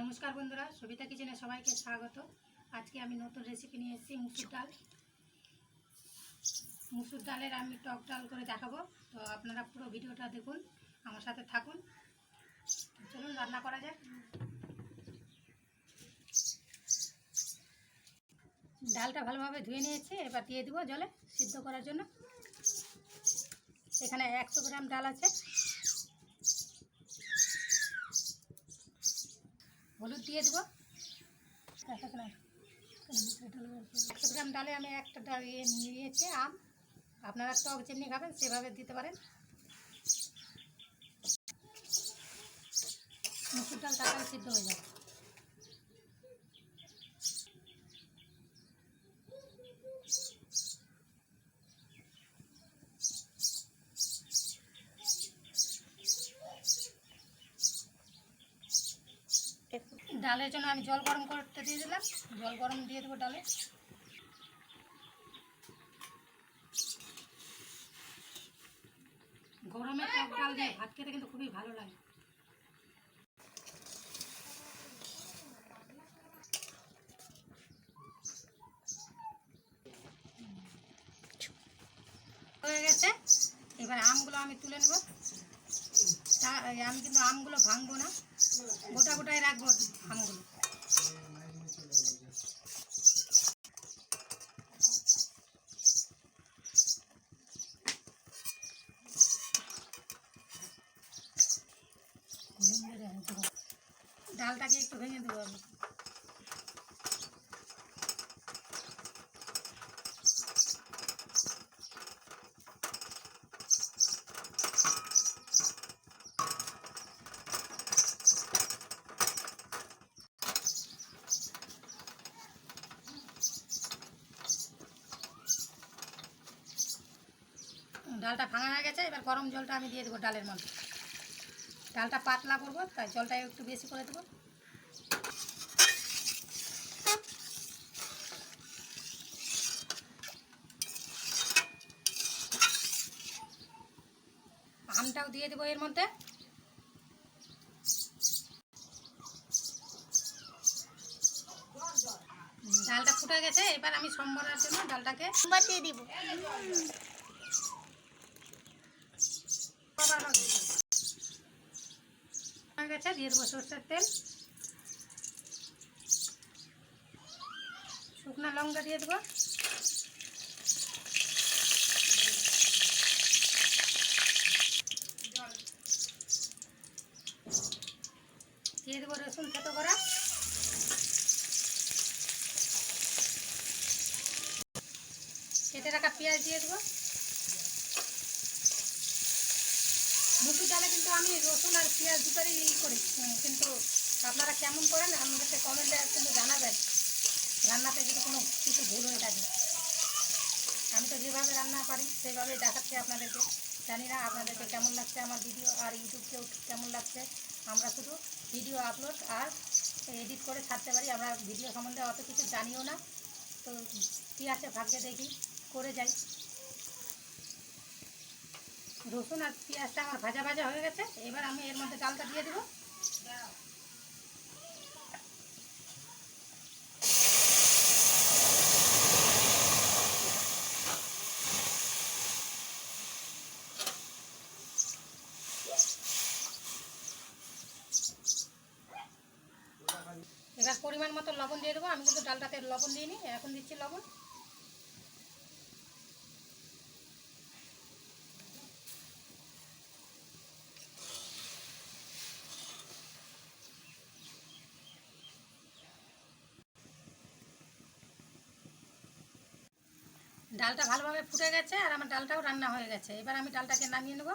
নমস্কার বন্ধুরা, সবিতা কিচেনে সবাইকে স্বাগত। আজকে আমি নতুন রেসিপি নিয়ে এসেছি, মুসুর ডাল। মুসুর ডালের আমি টক ডাল করে দেখাবো। তো আপনারা পুরো ভিডিওটা দেখুন, আমার সাথে থাকুন। চলুন, রান্না করা যাক। ডালটা ভালোভাবে ধুয়ে নিয়েছি, এবার দিয়ে দেবো জলে সিদ্ধ করার জন্য। এখানে একশো গ্রাম ডাল আছে। হলুদ দিয়ে দেবো। একশো গ্রাম ডালে আমি একটা ডাল নিয়েছি আম। আপনারা টক যেমনি খাবেন, সেভাবে দিতে পারেন। মুসুর ডাল তাড়াতাড়ি সিদ্ধ হয়ে যাবে। ডালের জন্য আমি জল গরম করতে দিয়ে দিলাম। জল গরম দিয়ে দেবো ডালে। গরমে টক ডাল দিয়ে ভাত খেতে কিন্তু খুবই ভালো লাগে। হয়ে গেছে। এবার আমগুলো আমি তুলে নেব। আমি কিন্তু আমগুলো ভাঙবো না। গোটা গোটাই রাখব আমগুলো ডালটাকে একটু ভেঙে দেবো আমি। ডালটা ভাঙা হয়ে গেছে, এবার গরম জলটা আমি দিয়ে দেবো ডালের মধ্যে। ডালটা পাতলা করব, তাই জলটা একটু বেশি করে দেবো। আমটাও দিয়ে দেবো এর মধ্যে। ডালটা ফুটে গেছে, এবার আমি সম্বরের জন্য ডালটাকে বাটিয়ে দিব। গেছে দিয়ে দেবো সর্ষের তেল। শুকনো লঙ্কা দিয়ে দেবো। দিয়ে দেবো রসুন থেতো করা। কেটে রাখা পেঁয়াজ দিয়ে দেবো। মুসুর ডালে কিন্তু আমি রসুন আর পেঁয়াজ দুটোরই ই করি কিন্তু আপনারা কেমন করেন আমাদেরকে কমেন্টে কিন্তু জানাবেন। রান্নাতে যদি কোনো কিছু ভুল হয়ে থাকে। আমি তো যেভাবে রান্না পারি সেভাবেই দেখাচ্ছি আপনাদেরকে। জানি না আপনাদেরকে কেমন লাগছে আমার ভিডিও আর ইউটিউবকেও কেমন লাগছে। আমরা শুধু ভিডিও আপলোড আর এডিট করে ছাড়তে পারি। আমরা ভিডিও সম্বন্ধে অত কিছু জানিও না। তো কী আছে ভাগ্যে দেখি, করে যাই। রসুন আর পেঁয়াজটা আমার ভাজা ভাজা হয়ে গেছে। এবার আমি এর মধ্যে ডালটা দিয়ে দেবো। এবার পরিমাণ মতো লবণ দিয়ে দেবো। আমি কিন্তু ডালটাতে লবণ দিইনি, এখন দিচ্ছি লবণ। ডালটা ভালোভাবে ফুটে গেছে আর আমার ডালটাও রান্না হয়ে গেছে। এবার আমি ডালটাকে নামিয়ে নেব।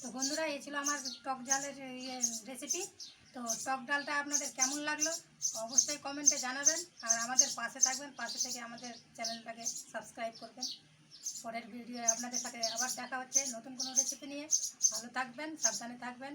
তো বন্ধুরা, এই ছিল আমার টক ডালের ইয়ে রেসিপি তো টক ডালটা আপনাদের কেমন লাগল অবশ্যই কমেন্টে জানাবেন। আর আমাদের পাশে থাকবেন, পাশে থেকে আমাদের চ্যানেলটাকে সাবস্ক্রাইব করবেন। পরের ভিডিও আপনাদের সাথে আবার দেখা হচ্ছে নতুন কোনো রেসিপি নিয়ে। ভালো থাকবেন, সাবধানে থাকবেন।